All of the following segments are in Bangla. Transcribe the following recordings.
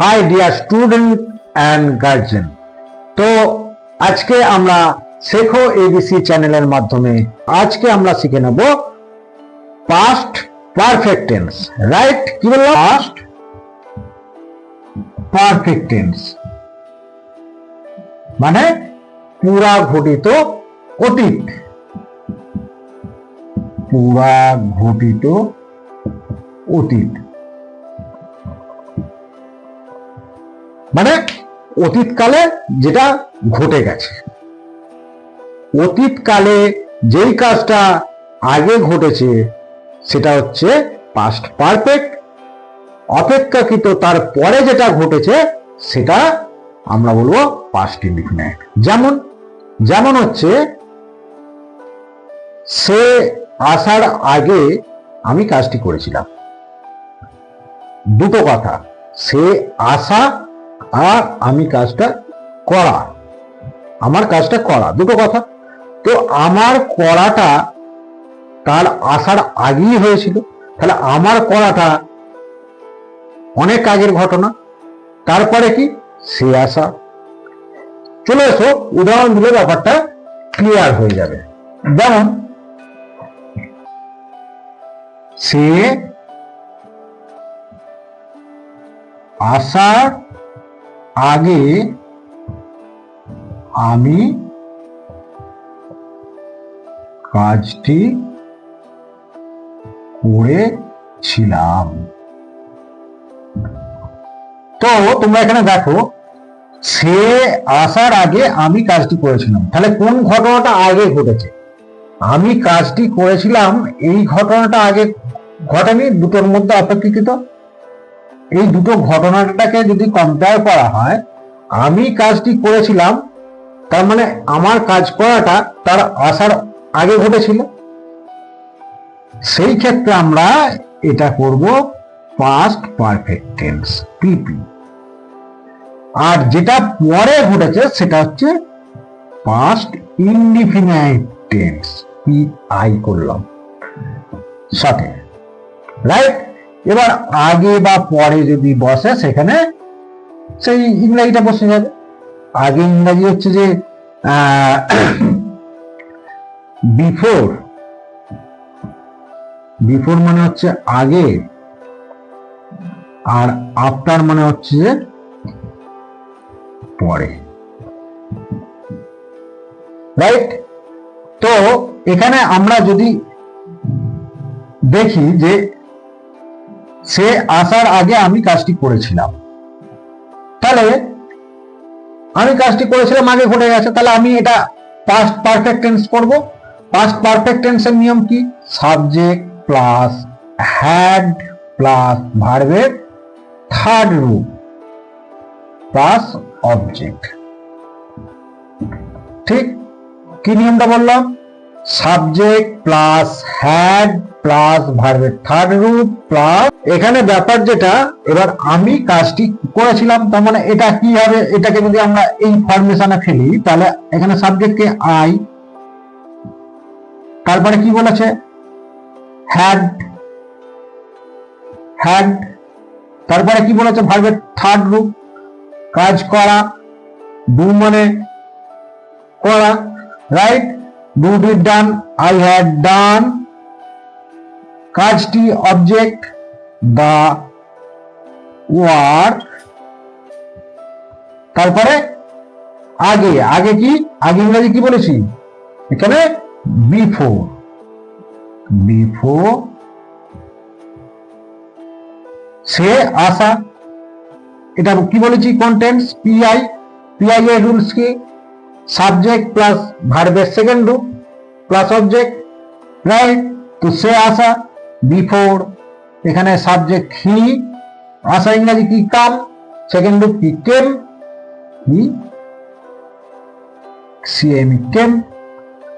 Hi dear student and guardian তো আজকে আমরা শেখো এবিসি চ্যানেলের মাধ্যমে। আজকে আমরা শিখে নেব পাস্ট পারফেক্ট টেন্স রাইট কি বললাম? পাস্ট পারফেক্ট টেন্স মানে পুরা ঘটিত অতীত। পুরা ঘটিত অতীত। মানে অতীতকালে যেটা ঘটে গেছে। অতীতকালে যেই কাজটা আগে ঘটেছে, সেটা হচ্ছে পাস্ট পারফেক্ট অপেক্ষাকৃত তার পরে যেটা ঘটেছে, সেটা আমরা বলব পাস্ট ইনডিফিনাইট যেমন যেমন হচ্ছে, সে আসার আগে আমি কাজটি করেছিলাম। দুটো কথা, সে আসা আর আমি কাজটা করা। আমার কাজটা করা, দুটো কথা। তো আমার করাটা তার আসার আগেই হয়েছিল। তাহলে আমার করাটা অনেক আগের ঘটনা। তারপরে কি? সে আসা চলে এসো, উদাহরণ দিলে ব্যাপারটা ক্লিয়ার হয়ে যাবে। যেমন, সে আসার আগে আমি কাজটি করেছিলাম। তো তোমরা এখানে দেখো, সে আসার আগে আমি কাজটি করেছিলাম। তাহলে কোন ঘটনাটা আগে ঘটেছে? আমি কাজটি করেছিলাম, এই ঘটনাটা আগে ঘটেনি, দুটোর মধ্যে অপেক্ষিত এই দুটো ঘটনাটাকে যদি কম্পেয়ার করা হয়, আমি কাজটি করেছিলাম, তার মানে আমার কাজ করাটা তার আসার আগে ঘটেছিল। সেই ক্ষেত্রে আমরা এটা করব পাস্ট পারফেক্ট টেন্স পিপি আর যেটা পরে ঘটেছে, সেটা হচ্ছে past indefinite tense P I করলাম। সাথে রাইট এবার আগে বা পরে যদি বসে, সেখানে সেই ইংরাজিটা বসে যাবে। আগে ইংরাজি হচ্ছে যে বিফোর বিফোর মানে হচ্ছে আগে, আর আফটার মানে হচ্ছে যে পরে। রাইট তো এখানে আমরা যদি দেখি যে সে আসার আগে আমি কাজটি করেছিলাম। তাহলে আমি কাজটি করেছিলাম, আগে ঘটে গেছে। তাহলে আমি এটা পাস্ট পারফেক্ট টেন্স করব। পাস্ট পারফেক্ট টেন্সের নিয়ম কি? সাবজেক্ট প্লাস হ্যাড প্লাস ভার্বের থার্ড রূপ প্লাস অবজেক্ট ঠিক? কি নিয়মটা বললাম? সাবজেক্ট প্লাস হ্যাড প্লাস ভার্বের থার্ড রূপ প্লাস এখানে ব্যাপার যেটা, এবার আমি কাজটি করেছিলাম, তার মানে এটা কি হবে এটাকে যদি আমরা এই ফরমেশনে ফেলি, তাহলে এখানে সাবজেক্টকে আই তারপরে কি বলেছে? হ্যাড হ্যাড তারপরে কি বলেছে? ভার্বের থার্ড রূপ কাজ করা ডু মানে করা right do did done I had done কাজটি অবজেক্ট দা ওয়ার্ক তারপরে আগে আগে কি? আগে ইংরেজি কি বলেছি? এখানে বিফোর বিফোর সে আসা। এটা কি বলেছি? কন্টেন্টস পিআই পিআই এর রুলস কি? সাবজেক্ট প্লাস ভার্বের সেকেন্ড রূপ প্লাস অবজেক্ট রাইট তো সে আসা বিফোর এখানে সাবজেক্ট হি আসা ইংরাজি কি কাম সেকেন্ড রূপ কি কেম? হি সিএম কেম?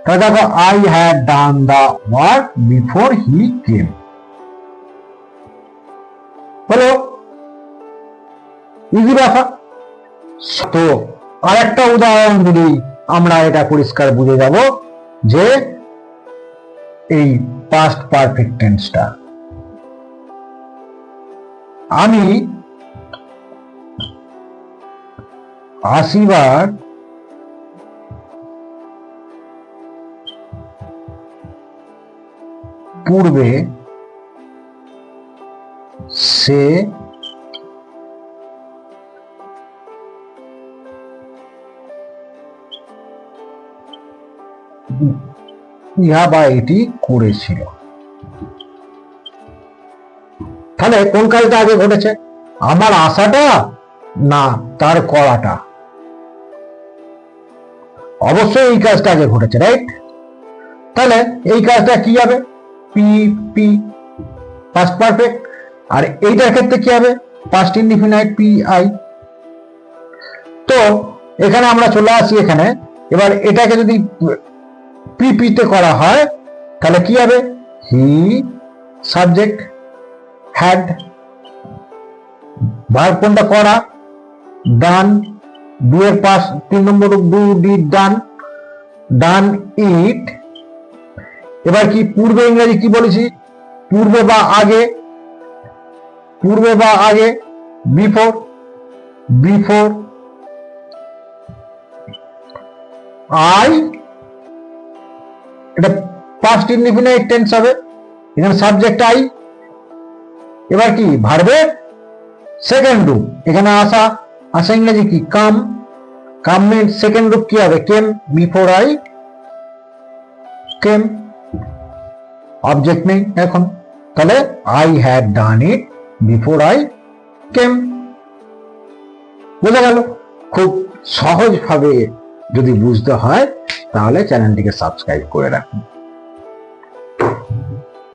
তাহলে দেখো I had done the work before he came হলো ইজি ব্যাপার তো আর একটা উদাহরণ দিলেই আমরা এটা পরিষ্কার বুঝে যাব যে এই পাস্ট পারফেক্ট টেন্সটা আমি আশীর্বাদ পূর্বে সে ইহা বা এটি করেছিল। তাহলে কোন কাজটা আগে ঘটেছে? আমার আশাটা না তার করাটা? অবশ্যই এই কাজটা আগে ঘটেছে রাইট তাহলে এই কাজটা কি হবে? পি পি পাস্ট পারফেক্ট আর এইটার ক্ষেত্রে কি হবে? পাস্ট ইনডিফিনাইট পি আই তো এখানে আমরা চলে আসি এখানে। এবার এটাকে যদি পিপিতে করা হয়, তাহলে কি হবে? হি সাবজেক্ট হ্যাড ভার্ব কোনটা করা? ডান ডু এর পাস তিন নম্বর ডু ডিড ডান ডান ইট এবার কি পূর্বে ইংরেজি কি বলেছি? পূর্বে বা আগে, পূর্বে বা আগে বিফোর বিফোর আই এটা পাস্ট ইনডিফিনাইট টেন্স হবে। এখানে সাবজেক্ট আই এবার কি ভার্বে সেকেন্ড রূপ এখানে আসা আসা ইংরেজি কি? কাম কাম মিন সেকেন্ড রূপ কি হবে? Came before I came object নেই এখন। তাহলে I had done it before I came বোঝা গেল? খুব সহজভাবে যদি বুঝতে হয়, তাহলে চ্যানেলটিকে সাবস্ক্রাইব করে রাখুন।